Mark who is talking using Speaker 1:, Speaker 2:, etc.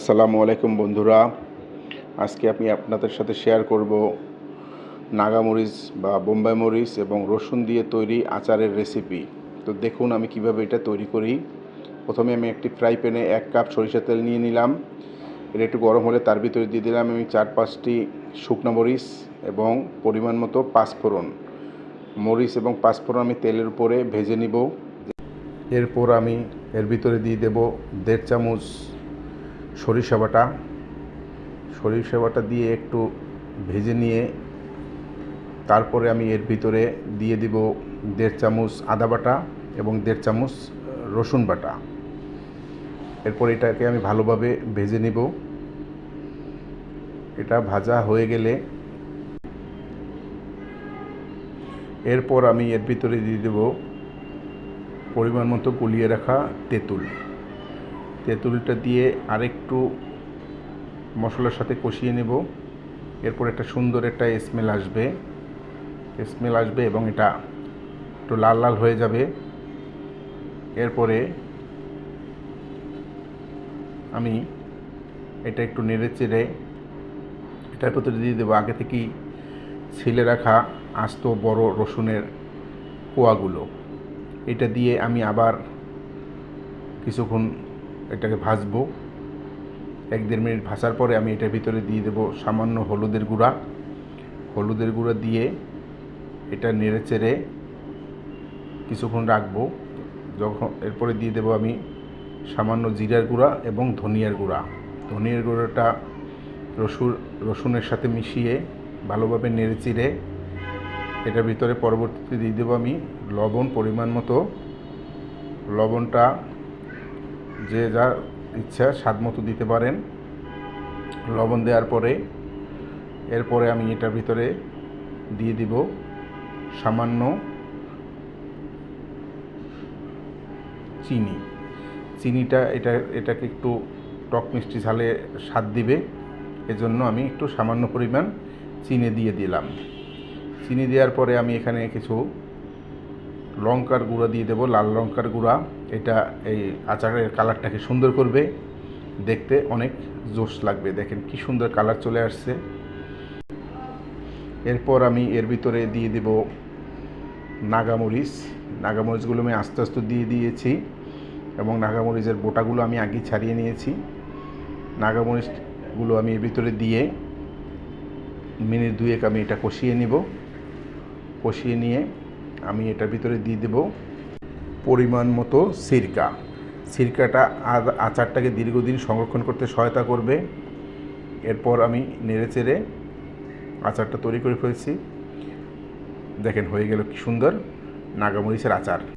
Speaker 1: আসসালামু আলাইকুম বন্ধুরা। আজকে আমি আপনাদের সাথে শেয়ার করব নাগামরিচ বা বোম্বাই মরিচ এবং রসুন দিয়ে তৈরি আচারের রেসিপি তো দেখুন আমি কীভাবে এটা তৈরি করি। প্রথমে আমি একটি ফ্রাই প্যানে এক কাপ সরিষা তেল নিয়ে নিলাম। এটা একটু গরম হলে তার ভিতরে দিয়ে দিলাম আমি চার পাঁচটি শুকনো মরিচ এবং পরিমাণ মতো পাঁচফোড়ন। মরিচ এবং পাঁচফোড়ন আমি তেলের উপরে ভেজে নিব। এরপর আমি এর ভিতরে দিয়ে দেব দেড় চামচ সরিষা বাটা সরিষা বাটা দিয়ে একটু ভেজে নিয়ে তারপরে আমি এর ভিতরে দিয়ে দিব দেড় চামচ আদা বাটা এবং দেড় চামচ রসুন বাটা। এরপর এটাকে আমি ভালোভাবে ভেজে নিব। এটা ভাজা হয়ে গেলে এরপর আমি এর ভিতরে দিয়ে দেব পরিমাণ মতো কুলিয়ে রাখা তেঁতুল। তেঁতুলটা দিয়ে আরেকটু মশলার সাথে কষিয়ে নেব। এরপর একটা সুন্দর একটা স্মেল আসবে। স্মেল আসবে এবং এটা একটু লাল লাল হয়ে যাবে। এরপরে আমি এটা একটু নেড়ে চেড়ে এটার ভিতরে দিয়ে দেবো আগে থেকেই ছিলে রাখা আস্ত বড় রসুনের কোয়াগুলো। এটা দিয়ে আমি আবার কিছুক্ষণ এটাকে ভাজবো। এক দেড় মিনিট ভাজার পরে আমি এটার ভিতরে দিয়ে দেবো সামান্য হলুদের গুঁড়া। হলুদের গুঁড়া দিয়ে এটা নেড়ে চেড়ে কিছুক্ষণ রাখব। যখন এরপরে দিয়ে দেবো আমি সামান্য জিরার গুঁড়া এবং ধনিয়ার গুঁড়া। ধনিয়ার গুঁড়োটা রসুন, রসুনের সাথে মিশিয়ে ভালোভাবে নেড়ে চিড়ে এটার ভিতরে পরবর্তীতে দিয়ে দেবো আমি লবণ পরিমাণ মতো। লবণটা যে যা ইচ্ছা স্বাদ মতো দিতে পারেন। লবণ দেওয়ার পরে, এরপরে আমি এটার ভিতরে দিয়ে দিব সামান্য চিনি। চিনিটা এটা, এটাকে একটু টক মিষ্টি ঝালে স্বাদ দিবে। এজন্য আমি একটু সামান্য পরিমাণ চিনি দিয়ে দিলাম। চিনি দেওয়ার পরে আমি এখানে কিছু লঙ্কার গুঁড়া দিয়ে দেবো, লাল লঙ্কার গুঁড়া। এটা এই আচারের কালারটাকে সুন্দর করবে। দেখতে অনেক জোশ লাগবে। দেখেন কি সুন্দর কালার চলে আসছে। এরপর আমি এর ভিতরে দিয়ে দেব নাগামরিচ। নাগামরিচগুলো আমি আস্তে আস্তে দিয়ে দিয়েছি এবং নাগামরিচের বোটাগুলো আমি আগেই ছাড়িয়ে নিয়েছি। নাগামরিচগুলো আমি এর ভিতরে দিয়ে মিনিট দুয়েক আমি এটা কষিয়ে নিব। কষিয়ে নিয়ে আমি এটার ভিতরে দিয়ে দেব পরিমাণ মতো সিরকা। সিরকাটা আচারটাকে দীর্ঘদিন সংরক্ষণ করতে সহায়তা করবে। এরপর আমি নেড়ে চেড়ে আচারটা তৈরি করে ফেলছি। দেখেন হয়ে গেল কি সুন্দর নাগামরিচের আচার।